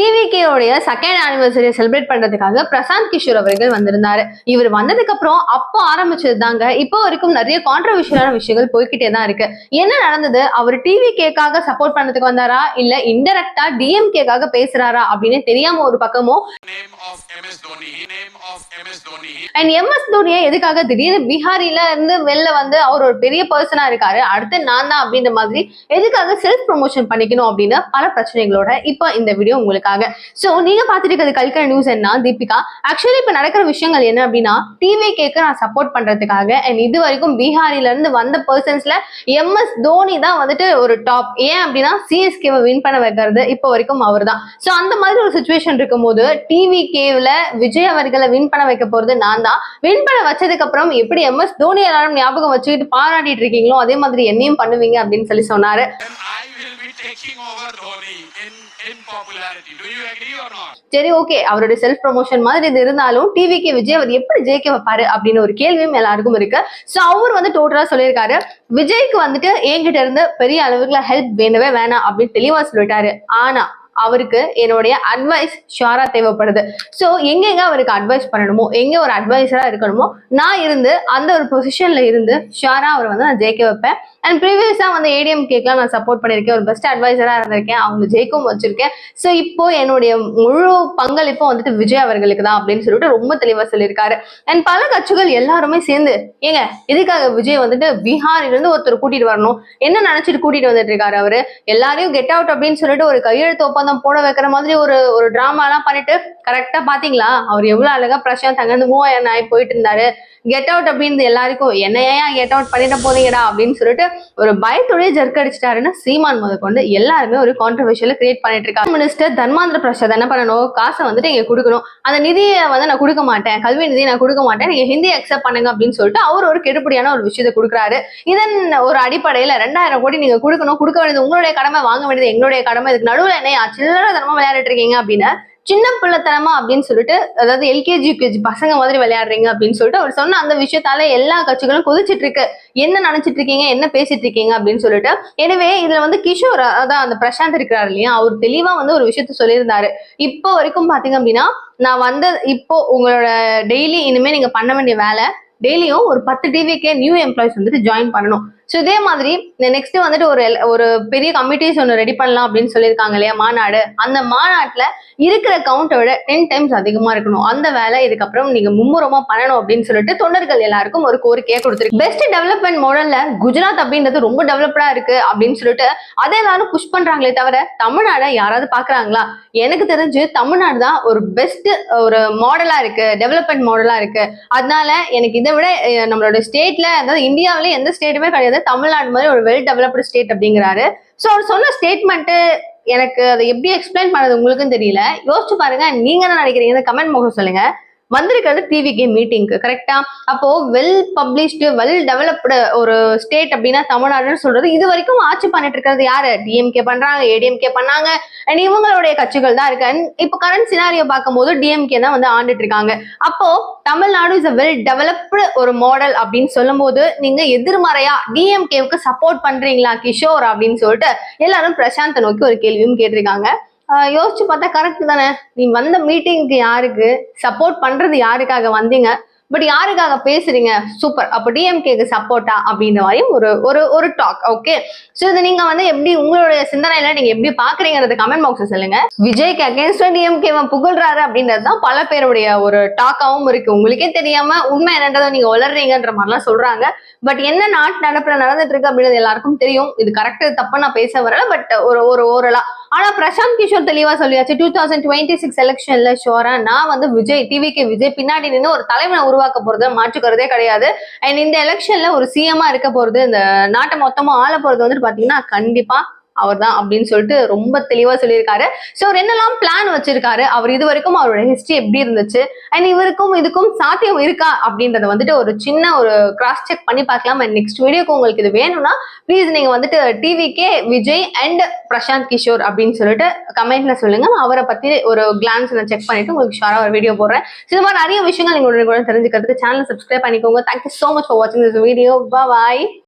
டிவிகேயோடைய second ஆனிவர்சரியை celebrate பண்றதுக்காக பிரசாந்த் கிஷோர் அவர்கள் வந்திருந்தாரு. இவர் வந்ததுக்கு அப்புறம் அப்போ ஆரம்பிச்சது தாங்க இப்போ வரைக்கும் நிறைய கான்ட்ரவர்ஷியலான விஷயங்கள் போய்கிட்டே தான் இருக்கு. என்ன நடந்தது? அவர் டிவி கேக்காக சப்போர்ட் பண்ணதுக்கு வந்தாரா? இல்ல இன்டெரக்டா டிஎம் கேக்காக பேசுறாரா? அப்படின்னு தெரியாம ஒரு பக்கமும். அண்ட் எம்எஸ் தோனியை எதுக்காக திடீர்னு பீகாரில இருந்து வெளில வந்து அவர் ஒரு பெரிய பர்சனா இருக்காரு அடுத்து நான் தான் அப்படின்ற மாதிரி எதுக்காக செல்ஃப் ப்ரொமோஷன் பண்ணிக்கணும் அப்படின்னு பல பிரச்சனைகளோட இப்போ இந்த வீடியோ உங்களுக்காக சோ நீங்க பார்த்துட்டு இருக்கிறது கல்கர நியூஸ் என்ன தீபிகா? ஆக்சுவலி இப்ப நடக்கிற விஷயங்கள் என்ன அப்படின்னா டிவி கேக்கு நான் சப்போர்ட் பண்றதுக்காக அண்ட் இது வரைக்கும் பீகாரில இருந்து வந்த பர்சன்ஸ்ல எம்எஸ் தோனி தான் வந்துட்டு ஒரு டாப் ஏன் அப்படின்னா சிஎஸ்கேவை வின் பண்ண வைக்கிறது இப்போ வரைக்கும் அவர் தான் ஸோ அந்த மாதிரி ஒரு சுச்சுவேஷன் இருக்கும்போது டிவி கேவ்ல விஜய் அவர்களை வின் பண்ண வைக்க போறது நான் தான். வின் பண்ண வச்சதுக்கு அப்புறம் எப்படி எம்எஸ் தோனி எல்லாரும் ஞாபகம் வச்சுக்கிட்டு பாராட்டிட்டு இருக்கீங்களோ அதே மாதிரி என்னையும் பண்ணுவீங்க அப்படின்னு சொல்லி சொன்னாரு. சரி ஓகே அவருடைய செல்ஃப் ப்ரொமோஷன் மாதிரி இது இருந்தாலும் டிவிக்கு விஜய் அவர் எப்படி ஜெயிக்க வைப்பாரு அப்படின்னு ஒரு கேள்வியும் எல்லாருக்கும் இருக்கு. ஸோ அவர் வந்து டோட்டலா சொல்லியிருக்காரு விஜய்க்கு வந்துட்டு என்கிட்ட இருந்து பெரிய அளவுக்குள்ள ஹெல்ப் வேணவே வேணாம் அப்படின்னு தெளிவா சொல்லிட்டாரு. ஆனா அவருக்கு என்னுடைய அட்வைஸ் ஷுவரா தேவைப்படுது. ஸோ எங்கெங்க அவருக்கு அட்வைஸ் பண்ணணுமோ எங்க ஒரு அட்வைஸரா இருக்கணுமோ நான் இருந்து அந்த ஒரு பொசிஷன்ல இருந்து ஷுவரா அவர் வந்து நான் ஜெயிக்க வைப்பேன். அண்ட் ப்ரீவியஸா வந்து ஏடிஎம் கேக்லாம் நான் சப்போர்ட் பண்ணியிருக்கேன். ஒரு பெஸ்ட் அட்வைசரா இருந்திருக்கேன். அவங்க ஜெயிக்கவும் வச்சிருக்கேன். ஸோ இப்போ என்னுடைய முழு பங்களிப்பும் வந்துட்டு விஜய் அவர்களுக்கு தான் அப்படின்னு சொல்லிட்டு ரொம்ப தெளிவா சொல்லியிருக்காரு. அண்ட் பல கட்சிகள் எல்லாருமே சேர்ந்து ஏங்க எதுக்காக விஜய் வந்துட்டு பீகாரில இருந்து ஒருத்தர் கூட்டிட்டு வரணும்? என்ன நினைச்சிட்டு கூட்டிட்டு வந்துட்டு இருக்காரு அவரு? எல்லாரையும் கெட் அவுட் அப்படின்னு சொல்லிட்டு ஒரு கையெழுத்தோப்பா ஒப்பந்தம் போட வைக்கிற மாதிரி ஒரு ஒரு டிராமா எல்லாம் பண்ணிட்டு கரெக்டா பாத்தீங்களா? அவர் எவ்வளவு அழகா பிரசாந்த் அங்கிருந்து மூவாயிரம் ஆகி போயிட்டு இருந்தாரு. கெட் அவுட் அப்படின்னு எல்லாருக்கும் என்ன ஏன் கெட் அவுட் பண்ணிட்டு போறீங்கடா அப்படின்னு சொல்லிட்டு ஒரு பயத்தோடய ஜர்க் அடிச்சிட்டாருன்னு சீமான் முதற்கொண்டு எல்லாருமே ஒரு கான்ட்ரவர்ஷியல் கிரியேட் பண்ணிட்டு இருக்காங்க. மினிஸ்டர் தர்மாந்திர பிரசாத் என்ன பண்ணணும்? காசை வந்துட்டு இங்க கொடுக்கணும். அந்த நிதியை வந்து நான் கொடுக்க மாட்டேன். கல்வி நிதியை நான் கொடுக்க மாட்டேன். நீங்க ஹிந்தி அக்செப்ட் பண்ணுங்க அப்படின்னு சொல்லிட்டு அவர் ஒரு கெடுபடியான ஒரு விஷயத்தை கொடுக்குறாரு. இதன் ஒரு அடிப்படையில ரெண்டாயிரம் கோடி நீங்க கொடுக்கணும். கொடுக்க வேண்டியது உங்களுடைய கடமை வாங்க வேண்டியது எங்களுடைய கடமை. இதுக்கு நடுவில் என்ன சில்லறை தனமா விளையாடிட்டு இருக்கீங்க அப்படின்னு சின்ன பிள்ளைத்தனமா அப்படின்னு சொல்லிட்டு அதாவது எல்கேஜி யூகேஜி பசங்க மாதிரி விளையாடுறீங்க அப்படின்னு சொல்லிட்டு அவர் சொன்ன அந்த விஷயத்தால எல்லா கட்சிகளும் கொதிச்சிட்டு இருக்கு என்ன நினைச்சிட்டு இருக்கீங்க என்ன பேசிட்டு இருக்கீங்க அப்படின்னு சொல்லிட்டு. எனவே இதுல வந்து கிஷோர் அதான் அந்த பிரசாந்த் இருக்கிறாரு இல்லையா? அவர் தெளிவா வந்து ஒரு விஷயத்த சொல்லியிருந்தாரு. இப்போ வரைக்கும் பாத்தீங்க அப்படின்னா நான் வந்த இப்போ உங்களோட டெய்லி இனிமே நீங்க பண்ண வேண்டிய வேலை டெய்லியும் ஒரு பத்து டிவிக்கே நியூ எம்ப்ளாயிஸ் வந்துட்டு ஜாயின் பண்ணணும். ஸோ இதே மாதிரி நெக்ஸ்ட் வந்துட்டு ஒரு ஒரு பெரிய கமிட்டிஸ் ஒன்று ரெடி பண்ணலாம் அப்படின்னு சொல்லியிருக்காங்க இல்லையா மாநாடு. அந்த மாநாட்டில் இருக்கிற கவுண்டை விட டென் டைம்ஸ் அதிகமாக இருக்கணும். அந்த வேலை இதுக்கப்புறம் நீங்கள் மும்முரமாக பண்ணணும் அப்படின்னு சொல்லிட்டு தொண்டர்கள் எல்லாருக்கும் ஒரு கோரிக்கையை கொடுத்துருக்கு. பெஸ்ட் டெவலப்மெண்ட் மாடல்ல குஜராத் அப்படின்றது ரொம்ப டெவலப்டாக இருக்கு அப்படின்னு சொல்லிட்டு அதை எல்லாரும் புஷ் பண்றாங்களே தவிர தமிழ்நாடை யாராவது பார்க்கறாங்களா? எனக்கு தெரிஞ்சு தமிழ்நாடு தான் ஒரு பெஸ்ட் ஒரு மாடலா இருக்கு டெவலப்மெண்ட் மாடலா இருக்கு. அதனால எனக்கு இதை விட நம்மளோட ஸ்டேட்ல அதாவது இந்தியாவிலே எந்த ஸ்டேட்டுமே கிடையாது. தமிழ்நாடு மாதிரி ஒரு வெல் டெவலப்டு ஸ்டேட் அப்படிங்கிறாரு. ஸோ அவர் சொன்ன ஸ்டேட்மெண்ட் எனக்கு அதை எப்படி எக்ஸ்பிளைன் பண்ணது உங்களுக்கும் தெரியல. யோசிச்சு பாருங்க நீங்க என்ன நினைக்கிறீங்க கமெண்ட் முகம் சொல்லுங்க. வந்திருக்கிறது டிவிக்கு மீட்டிங்க்கு கரெக்டா அப்போ வெல் பப்ளிஷ்டு வெல் டெவலப்டு ஒரு ஸ்டேட் அப்படின்னா தமிழ்நாடுன்னு சொல்றது இது வரைக்கும் ஆட்சி பண்ணிட்டு இருக்கிறது யாரு? டிஎம்கே பண்றாங்க ஏடிஎம்கே பண்ணாங்க. அண்ட் இவங்களுடைய கட்சிகள் தான் இருக்கு. அண்ட் இப்போ கரண்ட் சினாரியோ பார்க்கும்போது டிஎம்கே தான் வந்து ஆண்டுட்டு இருக்காங்க. அப்போ Tamil Nadu is a well developed ஒரு மாடல் அப்படின்னு சொல்லும்போது நீங்க எதிர்மறையா டிஎம்கேவுக்கு சப்போர்ட் பண்றீங்களா கிஷோர் அப்படின்னு சொல்லிட்டு எல்லாரும் பிரசாந்தை நோக்கி ஒரு கேள்வியும் கேட்டிருக்காங்க. யோசிச்சு பார்த்தா கரெக்ட் தானே. நீ வந்த மீட்டிங்க்கு யாருக்கு? சப்போர்ட் பண்றது யாருக்காக வந்தீங்க? பட் யாருக்காக பேசுறீங்க? சூப்பர் அப்போ டிஎம்கேக்கு சப்போர்ட்டா அப்படின்ற மாதிரியும் ஒரு ஒரு ஒரு டாக் ஓகே ஸோ இது நீங்க வந்து எப்படி உங்களுடைய சிந்தனையில நீங்க எப்படி பாக்குறீங்கிறது கமெண்ட் பாக்ஸ் சொல்லுங்க. விஜய்க்கு அகேன்ஸ்டா டிஎம்கே புகழ்றாரு அப்படின்றது தான் பல பேருடைய ஒரு டாக்காவும் இருக்கு. உங்களுக்கே தெரியாம உண்மை என்னன்றதை நீங்க வளர்றீங்கன்ற மாதிரிலாம் சொல்றாங்க. பட் என்ன நாட்டு நடப்புல நடந்துட்டு இருக்கு அப்படின்றது எல்லாருக்கும் தெரியும். இது கரெக்ட் தப்பா நான் பேச வரல. பட் ஒரு ஒரு ஓரலா ஆனா பிரசாந்த் கிஷோர் தெளிவா சொல்லியாச்சு. டூ தௌசண்ட் டுவெண்ட்டி சிக்ஸ் எலெக்ஷன்ல ஷோரா நான் வந்து விஜய் டிவிக்கு விஜய் பின்னாடி நின்று ஒரு தலைவனை உருவாக்க போறது மாற்றுக்கிறதே கிடையாது. அண்ட் இந்த எலெக்ஷன்ல ஒரு சிஎம்மா இருக்க போறது இந்த நாட்டை மொத்தமா ஆள போறது வந்துட்டு பாத்தீங்கன்னா கண்டிப்பா அவர் தான் அப்படின்னு சொல்லிட்டு ரொம்ப தெளிவா சொல்லியிருக்காரு. ஸோ அவர் என்னெல்லாம் பிளான் வச்சிருக்காரு? அவர் இது வரைக்கும் அவரோட ஹிஸ்டரி எப்படி இருந்துச்சு? அண்ட் இவருக்கும் இதுக்கும் சாத்தியம் இருக்கா? அப்படின்றத வந்துட்டு ஒரு சின்ன ஒரு கிராஸ் செக் பண்ணி பார்க்கலாம். அண்ட் நெக்ஸ்ட் வீடியோக்கு உங்களுக்கு இது வேணும்னா ப்ளீஸ் நீங்க வந்துட்டு டிவிக்கே விஜய் அண்ட் பிரசாந்த் கிஷோர் அப்படின்னு சொல்லிட்டு கமெண்ட்ல சொல்லுங்க. நான் அவரை பத்தி ஒரு கிளான்ஸ் நான் செக் பண்ணிட்டு உங்களுக்கு ஷாரா ஒரு வீடியோ போடுறேன். இது மாதிரி நிறைய விஷயங்கள் நீங்க உடனே கூட தெரிஞ்சுக்கிறதுக்கு சேனல் சப்ஸ்கிரைப் பண்ணிக்கோங்க. Thank you so much for வாட்சிங் திஸ் வீடியோ பாய்